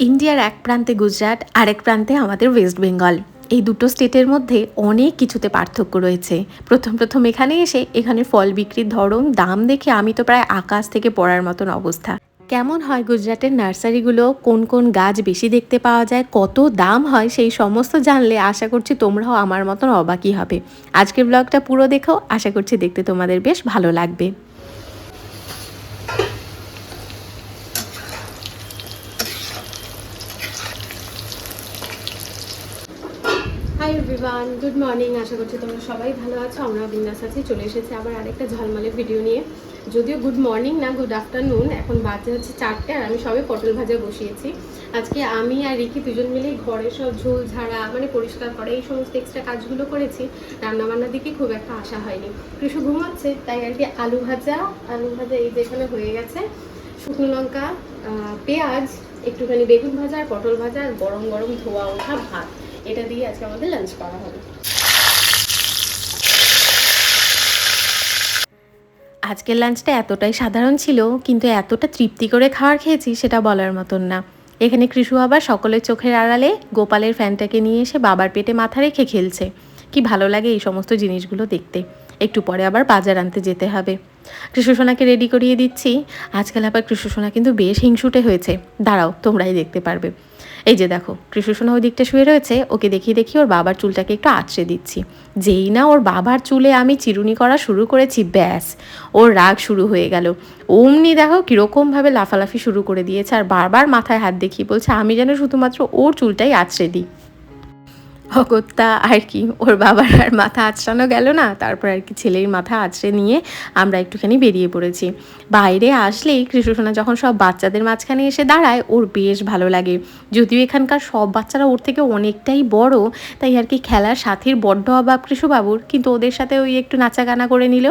ইন্ডিয়ার এক প্রান্তে গুজরাট, আরেক প্রান্তে আমাদের ওয়েস্ট বেঙ্গল। এই দুটো স্টেটের মধ্যে অনেক কিছুতে পার্থক্য রয়েছে। প্রথম প্রথম এখানে এসে এখানে ফল বিক্রির ধরন, দাম দেখে আমি তো প্রায় আকাশ থেকে পড়ার মতন অবস্থা। কেমন হয় গুজরাটের নার্সারিগুলো? কোন কোন গাছ বেশি দেখতে পাওয়া যায়? কত দাম হয়? সেই সমস্ত জানলে আশা করছি তোমরাও আমার মতন অবাকই হবে। আজকের ব্লগটা পুরো দেখো। আশা করছি দেখতে তোমাদের বেশ ভালো লাগবে। এভরিওয়ান গুড মর্নিং আশা করছি তোমরা সবাই ভালো আছো আমরা বিন্দাস আছি। চলে এসেছি আবার আরেকটা ঝলমলে ভিডিও নিয়ে। যদিও গুড মর্নিং না গুড আফটারনুন এখন বাজে হচ্ছে চারটে আর আমি সবে পটল ভাজা বসিয়েছি। আজকে আমি আর রিকি দুজন মিলেই ঘরে সব ঝোল ঝাড়া মানে পরিষ্কার করা, এই সমস্ত এক্সট্রা কাজগুলো করেছি। রান্নাবান্নার দিকে খুব একটা আশা হয়নি। কৃষু ঘুমাচ্ছে, তাই আর কি আলু ভাজা আলু ভাজা এই যেখানে হয়ে গেছে। শুকনো লঙ্কা পেঁয়াজ, একটুখানি বেগুন ভাজা আর পটল ভাজা আর গরম গরম ধোয়া ওঠা ভাত। এটা দিয়ে আজকে আমাদের লাঞ্চ করা হবে। আজকের লাঞ্চটা এতটাই সাধারণ ছিল, কিন্তু এতটা তৃপ্তি করে খাবার খেয়েছি সেটা বলার মতন না। এখানে কৃষু আবার সকলের চোখের আড়ালে গোপালের ফ্যানটাকে নিয়ে এসে বাবার পেটে মাথা রেখে খেলছে। কি ভালো লাগে এই সমস্ত জিনিসগুলো দেখতে। একটু পরে আবার বাজার আনতে যেতে হবে। কৃষ্ণসোনাকে রেডি করিয়ে দিচ্ছি। আজকাল আবার কৃষ্ণসোনা কিন্তু বেশ হিংসুটে হয়েছে। দাঁড়াও, তোমরাই দেখতে পারবে। এই যে দেখো কৃষ্ণসোনা ওই দিকটা শুয়ে রয়েছে, ওকে দেখিয়ে দেখি ওর বাবার চুলটাকে একটু আঁচড়ে দিচ্ছি। যেই না ওর বাবার চুলে আমি চিরুনি করা শুরু করেছি, ব্যাস, ওর রাগ শুরু হয়ে গেল। অমনি দেখো কীরকমভাবে লাফালাফি শুরু করে দিয়েছে, আর বারবার মাথায় হাত দেখিয়ে বলছে, আমি যেন শুধুমাত্র ওর চুলটাই আঁচড়ে দিই। অগত্যা আর কি, ওর বাবার আর মাথা আঁচড়ানো গেল না, তারপর আর কি ছেলের মাথা আঁচড়ে নিয়ে আমরা একটুখানি বেরিয়ে পড়েছি। বাইরে আসলেই কৃষ্ণসোনা যখন সব বাচ্চাদের মাঝখানে এসে দাঁড়ায়, ওর বেশ ভালো লাগে। যদিও এখানকার সব বাচ্চারা ওর থেকে অনেকটাই বড়, তাই আর কি খেলার সাথীর বড্ড অভাব কৃষবাবুর কিন্তু ওদের সাথে ওই একটু নাচাগানা করে নিল।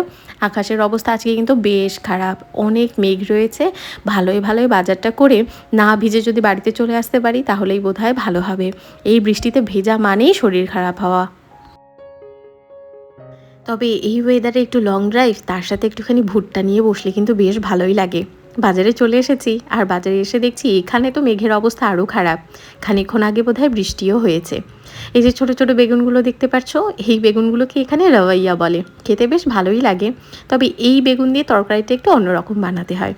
আকাশের অবস্থা আজকে কিন্তু বেশ খারাপ, অনেক মেঘ রয়েছে, ভালোই ভালোই বাজারটা করে না ভিজে যদি বাড়িতে চলে আসতে পারি, তাহলেই বোধহয় ভালো হবে। এই বৃষ্টিতে ভেজা মানেই শরীর খারাপ হওয়া। তবে এই ওয়েদারে একটু লং ড্রাইভ তার সাথে একটুখানি ভুট্টা নিয়ে বসলে কিন্তু বেশ ভালোই লাগে। বাজারে চলে এসেছি, আর বাজারে এসে দেখছি এখানে তো মেঘের অবস্থা আরও খারাপ। খানিকক্ষণ আগে বোধহয় বৃষ্টিও হয়েছে। এই যে ছোট ছোট বেগুনগুলো দেখতে পাচ্ছ, এই বেগুনগুলোকে এখানে রওয়াইয়া বলে। খেতে বেশ ভালোই লাগে। তবে এই বেগুন দিয়ে তরকারিটা একটু অন্যরকম বানাতে হয়।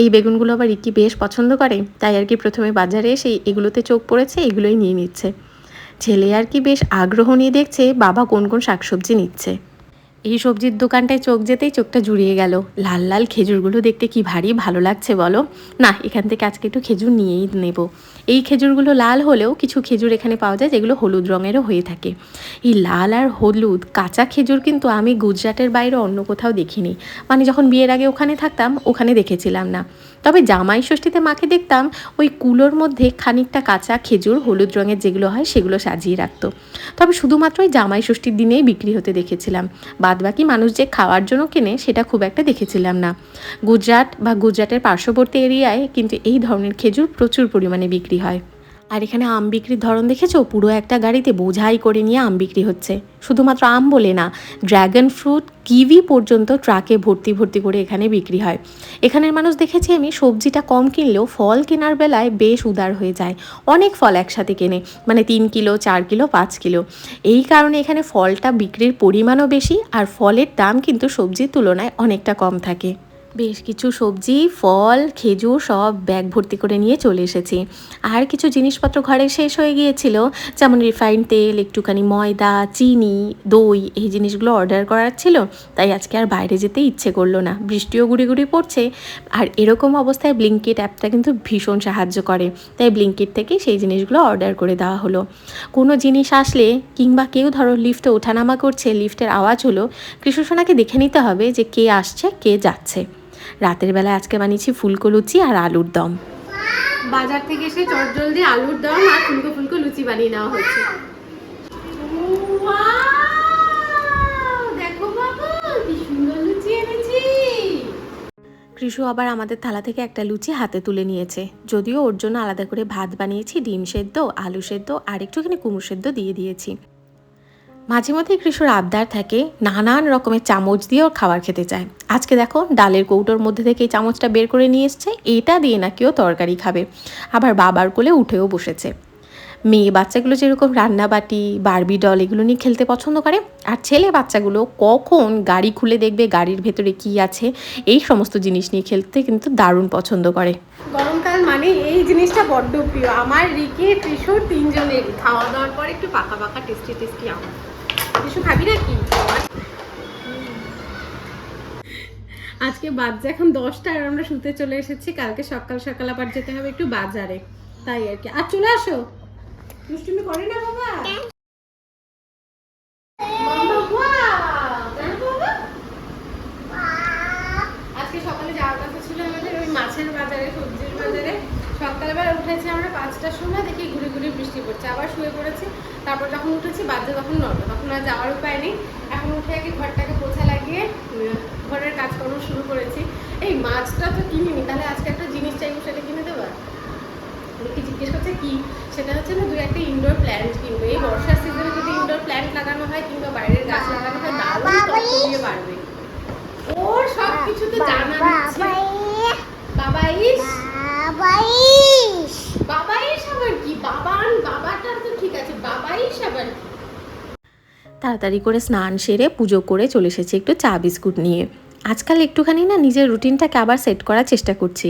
এই বেগুনগুলো আবার রিকি বেশ পছন্দ করে, তাই আর কি প্রথমে বাজারে এসে এগুলোতে চোখ পড়েছে, এগুলোই নিয়ে নিচ্ছে। ছেলে আর কি বেশ আগ্রহ নিয়ে দেখছে বাবা কোন কোন শাকসবজি নিচ্ছে। এই সবজির দোকানটায় চোখ যেতেই চোখটা জুড়িয়ে গেল। লাল লাল খেজুরগুলো দেখতে কি ভারী ভালো লাগছে বলো? না, এখান থেকে আজকে একটু খেজুর নিয়েই নেব। এই খেজুরগুলো লাল হলেও কিছু খেজুর এখানে পাওয়া যায় যেগুলো হলুদ রঙেরও হয়ে থাকে। এই লাল আর হলুদ, কাঁচা খেজুর কিন্তু আমি গুজরাটের বাইরে অন্য কোথাও দেখিনি। মানে যখন বিয়ের আগে ওখানে থাকতাম, ওখানে দেখেছিলাম না। তবে জামাই ষষ্ঠীতে মাকে দেখতাম ওই কুলোর মধ্যে খানিকটা কাঁচা খেজুর, হলুদ রঙের যেগুলো হয় সেগুলো সাজিয়ে রাখতো। তবে শুধুমাত্র ওই জামাই ষষ্ঠীর দিনেই বিক্রি হতে দেখেছিলাম। বাদবাকি মানুষ যে খাওয়ার জন্য কেনে সেটা খুব একটা দেখেছিলাম না। গুজরাট বা গুজরাটের পার্শ্ববর্তী এরিয়ায় কিন্তু এই ধরনের খেজুর প্রচুর পরিমাণে বিক্রি হয়। আর এখানে আম বিক্রির ধরন দেখেছ? পুরো একটা গাড়িতে বোঝাই করে নিয়ে আম বিক্রি হচ্ছে। শুধুমাত্র আম বলে না ড্র্যাগন ফ্রুট কিভি পর্যন্ত ট্রাকে ভর্তি ভর্তি করে এখানে বিক্রি হয়। এখানের মানুষ দেখেছি আমি, সবজিটা কম কিনলেও ফল কেনার বেলায় বেশ উদার হয়ে যায়। অনেক ফল একসাথে কেনে মানে তিন কিলো, চার কিলো, পাঁচ কিলো। এই কারণে এখানে ফলটা বিক্রির পরিমাণও বেশি আর ফলের দাম কিন্তু সবজির তুলনায় অনেকটা কম থাকে। বেশ কিছু সবজি, ফল, খেজুর সব ব্যাগ ভর্তি করে নিয়ে চলে এসেছি। আর কিছু জিনিসপত্র ঘরে শেষ হয়ে গিয়েছিল, যেমন রিফাইন্ড তেল, একটুখানি ময়দা, চিনি, দই, এই জিনিসগুলো অর্ডার করার ছিল, তাই আজকে আর বাইরে যেতে ইচ্ছে করল না। বৃষ্টিও গুড়ি গুড়ি পড়ছে, আর এরকম অবস্থায় ব্লিঙ্কিট অ্যাপটা কিন্তু ভীষণ সাহায্য করে, তাই ব্লিঙ্কিট থেকে সেই জিনিসগুলো অর্ডার করে দেওয়া হলো। কোনো জিনিস আসলে, কিংবা কেউ ধরো লিফটে ওঠানামা করছে লিফটের আওয়াজ হলো কৃষ্ণসোনাকে দেখে নিতে হবে যে কে আসছে, কে যাচ্ছে। রাতের বেলা আজকে বানিয়েছি ফুলকো লুচি আর আলুর দম। বাজার থেকে এসে চটজলদি আলুর দম আর ফুলকো ফুলকো লুচি বানিয়ে নেওয়া হচ্ছে। কৃষু আবার আমাদের থালা থেকে একটা লুচি হাতে তুলে নিয়েছে। যদিও ওর জন্য আলাদা করে ভাত বানিয়েছি ডিম সেদ্ধ আলু সেদ্ধ আর একটুখানি কুমড়ো সেদ্ধ দিয়ে দিয়েছি। মাঝে মধ্যে কৃষুর আবদার থাকে নানান রকমের চামচ দিয়ে ওর খাবার খেতে চায়। আজকে দেখো ডালের কৌটোর মধ্যে থেকে চামচটা বের করে নিয়ে এসছে, এটা দিয়ে নাকি ও তরকারি খাবে। আবার বাবার কোলে উঠেও বসেছে। মেয়ে বাচ্চাগুলো যেরকম রান্নাবাটি, বারবি ডল এগুলো নিয়ে খেলতে পছন্দ করে, আর ছেলে বাচ্চাগুলো কখন গাড়ি খুলে দেখবে, গাড়ির ভেতরে কি আছে, এই সমস্ত জিনিস নিয়ে খেলতে কিন্তু দারুণ পছন্দ করে। গরমকাল মানে এই জিনিসটা বড্ড প্রিয়। আমার রিকে ত্রিশুর তিনজনের খাওয়া দাওয়ার পর একটু পাকা পাকা, টেস্টি টেস্টি আমার ত্রিশু খাবি না কি আজকে বাজে এখন দশটা আর আমরা শুতে চলে এসেছি। কালকে সকাল সকাল আবার যেতে হবে একটু বাজারে। তাই আর কি। আর চলে আসো। দুষ্টুমি করে না বাবা। আজকে সকালে যাওয়ার ছিল আমাদের ওই মাছের বাজারে, সবজির বাজারে। সকালবেলা উঠেছি আমরা পাঁচটার সময়, দেখি ঘুরে ঘুরে বৃষ্টি পড়ছে। আবার শুয়ে পড়েছি। তারপর যখন উঠেছি বাজে তখন নটা তখন আর যাওয়ার উপায় নেই। এখন উঠে আগে ঘরটাকে পোছা লাগিয়ে ঘরের কাজকর্ম শুরু করেছি। এই মাছটা তো কিনিনি তাহলে আজকে একটা জিনিস চাইব সেটা কিনে দেবা কি জিজ্ঞেস করছে কি? সেটা হচ্ছে না দুই একটা ইনডোর প্ল্যান্ট কিনবো। এই বর্ষার সিজনে যদি ইনডোর প্ল্যান্ট লাগানো হয় কিংবা বাইরের গাছ লাগানো হয় দারুণ তত্ত্ব বাড়বে। ওর সব কিছুতে জানা দিচ্ছে বাবা ইস বাবা ইস আবার কি? বাবান বাবাটা তো ঠিক আছে বাবা ইস আবার কি? তাড়াতাড়ি করে স্নান সেরে পুজো করে চলে এসেছি একটু চা বিস্কুট নিয়ে। আজকাল একটুখানি না নিজের রুটিনটাকে আবার সেট করার চেষ্টা করছি।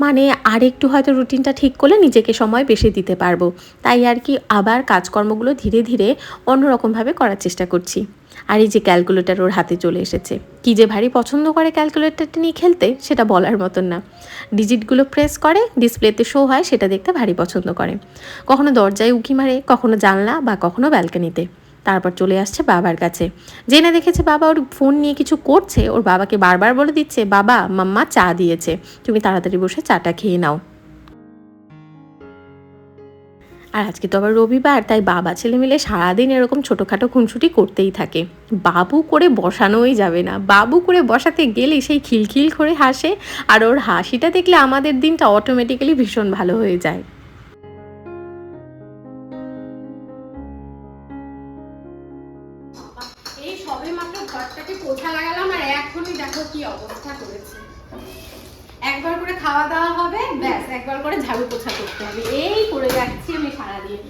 মানে আর একটু হয়তো রুটিনটা ঠিক করলে নিজেকে সময় বেশি দিতে পারব। তাই আর কি আবার কাজকর্মগুলো ধীরে ধীরে অন্যরকমভাবে করার চেষ্টা করছি। আর এই যে ক্যালকুলেটার ওর হাতে চলে এসেছে। কি যে ভারী পছন্দ করে ক্যালকুলেটারটা নিয়ে খেলতে, সেটা বলার মতন না। ডিজিটগুলো প্রেস করে ডিসপ্লেতে শো হয়, সেটা দেখতে ভারী পছন্দ করে। কখনো দরজায় উকি মারে, কখনো জানলা বা কখনো ব্যালকানিতে তারপর চলে আসছে বাবার কাছে। জেনে দেখেছে বাবা ওর ফোন নিয়ে কিছু করছে, ওর বাবাকে বারবার বলে দিচ্ছে, বাবা, মাম্মা চা দিয়েছে। তুমি তাড়াতাড়ি বসে চাটা খেয়ে নাও। আর আজকে তো আবার রবিবার, তাই বাবা ছেলে মিলে সারাদিন এরকম ছোটোখাটো খুনসুটি করতেই থাকে। বাবু করে বসানোই যাবে না। বাবু করে বসাতে গেলে সেই খিলখিল করে হাসে, আর ওর হাসিটা দেখলে আমাদের দিনটা অটোমেটিক্যালি ভীষণ ভালো হয়ে যায়। সবে মাত্র ঘরটাকে পোছা লাগালাম আর এখনই দেখো কি অবস্থা করেছে। একবার করে খাওয়া দাওয়া হবে ব্যাস একবার করে ঝাড়ু পোছা করতে হবে। এই করে যাচ্ছি আমি সারাদিন।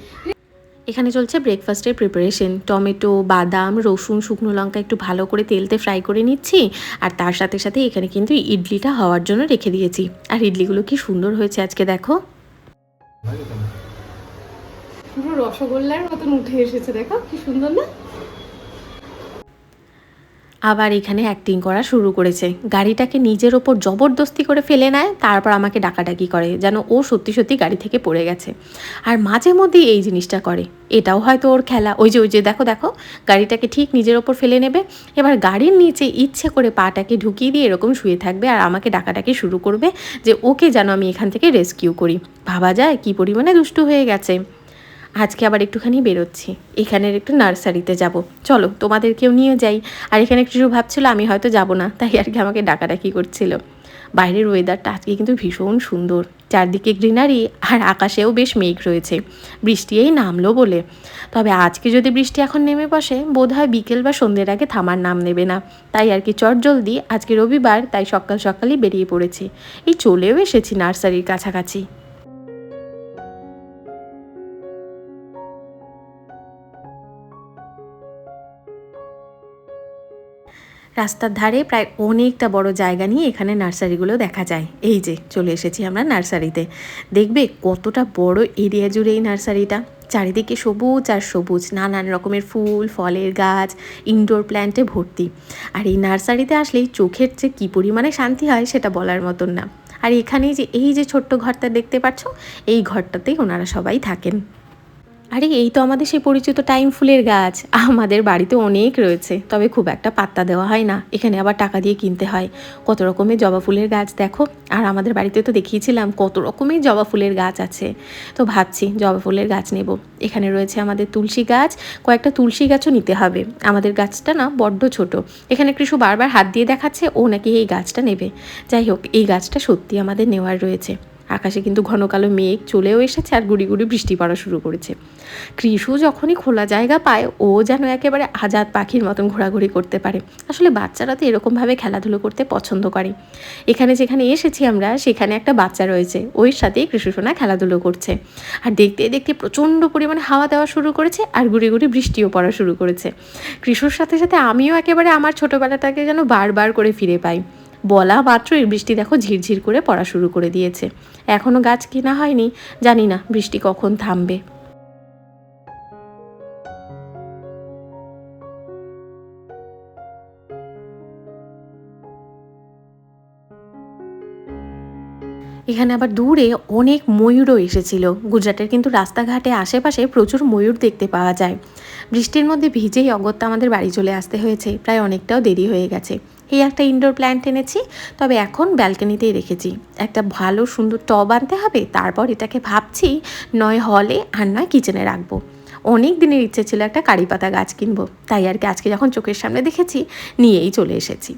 এখানে চলছে ব্রেকফাস্টের প্রিপারেশন টমেটো বাদাম রসুন শুকনো লঙ্কা একটু ভালো করে তেলতে ফ্রাই করে নিচ্ছি। আর তার সাথে সাথে এখানে কিন্তু ইডলিটা হওয়ার জন্য রেখে দিয়েছি। আর ইডলিগুলো কি সুন্দর হয়েছে আজকে দেখো। পুরো রসগোল্লার মতন উঠে এসেছে দেখো কি সুন্দর না? আবার এখানে অ্যাক্টিং করা শুরু করেছে। গাড়িটাকে নিজের ওপর জবরদস্তি করে ফেলে নেয়, তারপর আমাকে ডাকাডাকি করে, যেন ও সত্যি সত্যি গাড়ি থেকে পড়ে গেছে। আর মাঝে মধ্যেই এই জিনিসটা করে। এটাও হয়তো ওর খেলা। ওই যে ওই যে, দেখো দেখো, গাড়িটাকে ঠিক নিজের ওপর ফেলে নেবে। এবার গাড়ির নিচে ইচ্ছে করে পাটাকে ঢুকিয়ে দিয়ে এরকম শুয়ে থাকবে আর আমাকে ডাকাডাকি শুরু করবে যে, ওকে যেন আমি এখান থেকে রেস্কিউ করি। ভাবা যায় কি পরিমাণে দুষ্টু হয়ে গেছে। আজকে আবার একটুখানি বেরোচ্ছি। এখানের একটু নার্সারিতে যাব। চলো, তোমাদেরকেও নিয়ে যাই। আর এখানে একটু ভাবছিল আমি হয়তো যাব না, তাই আর কি আমাকে ডাকাডাকি করছিল। বাইরের ওয়েদারটা আজকে কিন্তু ভীষণ সুন্দর। চারদিকে গ্রিনারি আর আকাশেও বেশ মেঘ রয়েছে। বৃষ্টি এই নামলো বলে। তবে আজকে যদি বৃষ্টি এখন নেমে বসে বোধ হয় বিকেল বা সন্ধ্যের আগে থামার নাম নেবে না। তাই আর কি চট জলদি আজকে রবিবার, তাই সকাল সকালই বেরিয়ে পড়েছি। এই চলেও এসেছি নার্সারির কাছাকাছি। রাস্তার ধারে প্রায় অনেকটা বড় জায়গা নিয়ে এখানে নার্সারিগুলো দেখা যায়। এই যে, চলে এসেছি আমরা নার্সারিতে। দেখবে কতটা বড় এরিয়া জুড়ে এই নার্সারিটা। চারিদিকে সবুজ আর সবুজ, নানান রকমের ফুল, ফলের গাছ ইনডোর প্ল্যান্টে ভর্তি। আর এই নার্সারিতে আসলেই চোখের যে কী পরিমাণে শান্তি হয় সেটা বলার মতন না। আর এখানেই যে এই যে ছোট্ট ঘরটা দেখতে পাচ্ছ, এই ঘরটাতেই ওনারা সবাই থাকেন। আরে, এই তো আমাদের সেই পরিচিত টাইম ফুলের গাছ। আমাদের বাড়িতে অনেক রয়েছে, তবে খুব একটা পাত্তা দেওয়া হয় না। এখানে আবার টাকা দিয়ে কিনতে হয়। কত রকমের জবা ফুলের গাছ দেখো। আর আমাদের বাড়িতে তো দেখিয়েছিলাম, কত রকমের জবা ফুলের গাছ আছে। তো ভাবছি জবা ফুলের গাছ নেব। এখানে রয়েছে আমাদের তুলসী গাছ। কয়েকটা তুলসী গাছও নিতে হবে। আমাদের গাছটা না বড্ড ছোট। এখানে কৃষু বারবার হাত দিয়ে দেখাচ্ছে, ও নাকি এই গাছটা নেবে। যাই হোক, এই গাছটা সত্যি আমাদের নেওয়ার রয়েছে। আকাশে কিন্তু ঘন কালো মেঘ চলেও এসেছে আর গুড়ি গুড়ি বৃষ্টি পড়া শুরু করেছে। কৃষু যখনই খোলা জায়গা পায়, ও যেন একেবারে আজাদ পাখির মতন ঘোরাঘুরি করতে পারে। আসলে বাচ্চারা তো এরকমভাবে খেলাধুলো করতে পছন্দ করে। এখানে যেখানে এসেছি আমরা, সেখানে একটা বাচ্চা রয়েছে। ওই সাথেই কৃষ্ণসোনা খেলাধুলো করছে। আর দেখতে দেখতে প্রচণ্ড পরিমাণে হাওয়া দেওয়া শুরু করেছে আর গুড়ি গুড়ি বৃষ্টিও পড়া শুরু করেছে। কৃষুর সাথে সাথে আমিও একেবারে আমার ছোটোবেলাটাকে যেন বারবার করে ফিরে পাই। বলা মাত্রই বৃষ্টি দেখো ঝিরঝির করে পড়া শুরু করে দিয়েছে। এখনও গাছ কেনা হয়নি, জানি না বৃষ্টি কখন থামবে। এখানে আবার দূরে অনেক ময়ূরও এসেছিল। গুজরাটের কিন্তু রাস্তাঘাটে আশেপাশে প্রচুর ময়ূর দেখতে পাওয়া যায়। বৃষ্টির মধ্যে ভিজেই অগত্যা আমাদের বাড়ি চলে আসতে হয়েছে, প্রায় অনেকটাও দেরি হয়ে গেছে। এই একটা ইনডোর প্ল্যান্ট এনেছি, তবে এখন ব্যালকনিতেই রেখেছি। একটা ভালো সুন্দর টব আনতে হবে, তারপর এটাকে ভাবছি নয় হলে আর নয় কিচেনে রাখব। অনেক দিনের ইচ্ছে ছিল একটা কারি পাতা গাছ কিনবো, তাই আর কি আজকে যখন চোখের সামনে দেখেছি, নিয়েই চলে এসেছি।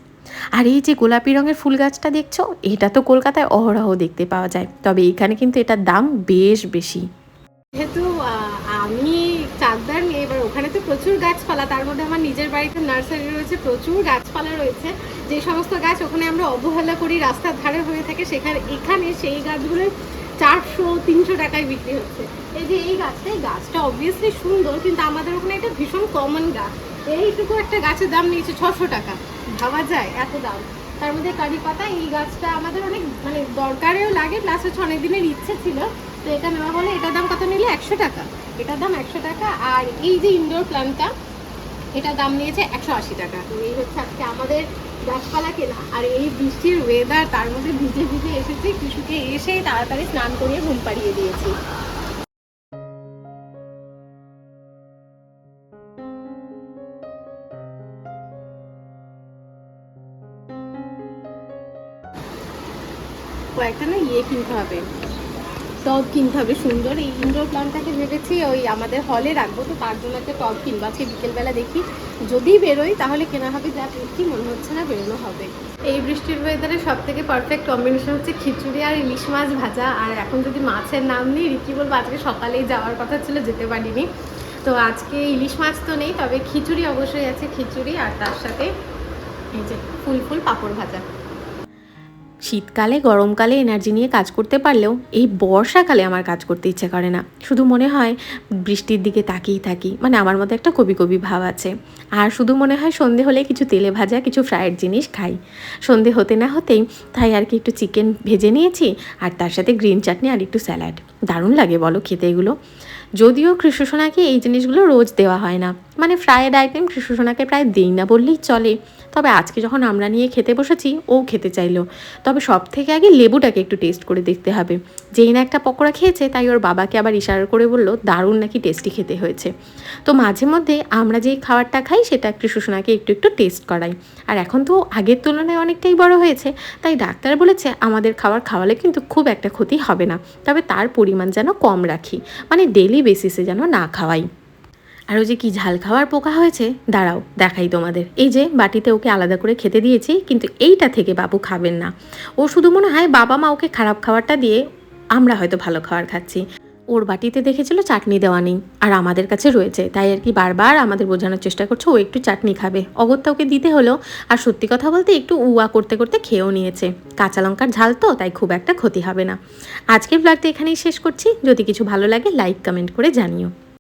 আর এই যে গোলাপি রঙের ফুল গাছটা দেখছ, এটা তো কলকাতায় অহরহ দেখতে পাওয়া যায়, তবে এখানে কিন্তু এটার দাম বেশ বেশি। যেহেতু আমি চাকদার নিয়ে এবার ওখানে তো প্রচুর গাছপালা, তার মধ্যে আমার নিজের বাড়িতে নার্সারি রয়েছে, প্রচুর গাছপালা রয়েছে। যে সমস্ত গাছ ওখানে আমরা অবহেলা করি, রাস্তার ধারে হয়ে থাকে, সেখানে এখানে সেই গাছগুলো চারশো, তিনশো টাকায় বিক্রি হচ্ছে। এই যে এই গাছটা এই গাছটা অবভিয়াসলি সুন্দর, কিন্তু আমাদের ওখানে এটা ভীষণ কমন গাছ। এইটুকু একটা গাছের দাম নিয়েছে ছশো টাকা। ভাবা যায়, এত দাম। তার মধ্যে কারি পাতা, এই গাছটা আমাদের অনেক মানে দরকারেও লাগে প্লাস হচ্ছে অনেক দিনের ইচ্ছে ছিল। তো এটা নেওয়া হলে এটার দাম কত নিলে? একশো টাকা। এটার দাম একশো টাকা, আর এই যে ইনডোর প্ল্যান্টটা এটার দাম নিয়েছে একশো আশি টাকা। তো এই হচ্ছে আজকে আমাদের গাছপালা কেনা। আর এই বৃষ্টির ওয়েদার তার মধ্যে ভিজে ভিজে এসেছি কিছুকে এসে তাড়াতাড়ি স্নান করিয়ে ঘুম পাড়িয়ে দিয়েছি। কয়েকটা না ইয়ে কিনতে হবে। টব কিনতে হবে, সুন্দর। এই ইনডোর প্ল্যান্টটাকে ভেবেছি ওই আমাদের হলে রাখব। তো তার জন্য একটা টব কিনবো। আজকে বিকেলবেলা দেখি, যদি বেরোই তাহলে কেনা হবে যা কি মনে হচ্ছে না বেরোনো হবে। এই বৃষ্টির ওয়েদারে সব থেকে পারফেক্ট কম্বিনেশন হচ্ছে খিচুড়ি আর ইলিশ মাছ ভাজা। আর এখন যদি মাছের নাম নিই, রিকি বলব আজকে সকালেই যাওয়ার কথা ছিল, যেতে পারিনি। তো আজকে ইলিশ মাছ তো নেই, তবে খিচুড়ি অবশ্যই আছে, খিচুড়ি আর তার সাথে এই যে ফুল ফুল পাঁপড় ভাজা। শীতকালে, গরমকালে এনার্জি নিয়ে কাজ করতে পারলেও এই বর্ষাকালে আমার কাজ করতে ইচ্ছে করে না। শুধু মনে হয় বৃষ্টির দিকে তাকিয়েই থাকি। মানে আমার মধ্যে একটা কবি কবি ভাব আছে। আর শুধু মনে হয় সন্ধে হলে কিছু তেলে ভাজা, কিছু ফ্রায়েড জিনিস খাই। সন্ধে হতে না হতেই তাই আর কি একটু চিকেন ভেজে নিয়েছি আর তার সাথে গ্রিন চাটনি আর একটু স্যালাড দারুণ লাগে বলো খেতে এগুলো। যদিও কৃষ্ণসোনাকে এই জিনিসগুলো রোজ দেওয়া হয় না। মানে ফ্রায়েড আইটেম কৃষ্ণসোনাকে প্রায় দিই না বললেই চলে। তবে আজকে যখন আমরা নিয়ে খেতে বসেছি, ও খেতে চাইলো। তবে সব থেকে আগে লেবুটাকে একটু টেস্ট করে দেখতে হবে। যেই না একটা পকোড়া খেয়েছে, তাই ওর বাবাকে আবার ইশারা করে বলল, দারুণ নাকি টেস্টি খেতে হয়েছে। তো মাঝে মধ্যে আমরা যেই খাবারটা খাই, সেটা কৃষ্ণসোনাকে একটু একটু টেস্ট করাই। আর এখন তো আগের তুলনায় অনেকটাই বড় হয়েছে, তাই ডাক্তার বলেছে আমাদের খাবার খাওয়ালে কিন্তু খুব একটা ক্ষতি হবে না। তবে তার পরিমাণ যেন কম রাখি মানে ডেলি বেসিসে যেন না খাওয়াই। আর ওই যে কি ঝাল খাওয়ার পোকা হয়েছে, দাঁড়াও, দেখাই তোমাদের। এই যে বাটিতে ওকে আলাদা করে খেতে দিয়েছি, কিন্তু এইটা থেকে বাবু খাবেন না। ও শুধু মনে হয় বাবা মা ওকে খারাপ খাবারটা দিয়ে আমরা হয়তো ভালো খাবার খাচ্ছি। ওর বাটিতে দেখেছিল চাটনি দেওয়া নেই, আর আমাদের কাছে রয়েছে, তাই আর কি বারবার আমাদের বোঝানোর চেষ্টা করছে, ও একটু চাটনি খাবে। অগত্যা ওকে দিতে হলো, আর সত্যি কথা বলতে একটু উয়া করতে করতে খেয়েও নিয়েছে। কাঁচা লঙ্কার ঝাল তো, তাই খুব একটা ক্ষতি হবে না। আজকের ব্লগটা এখানেই শেষ করছি, যদি কিছু ভালো লাগে, লাইক, কমেন্ট করে জানিও।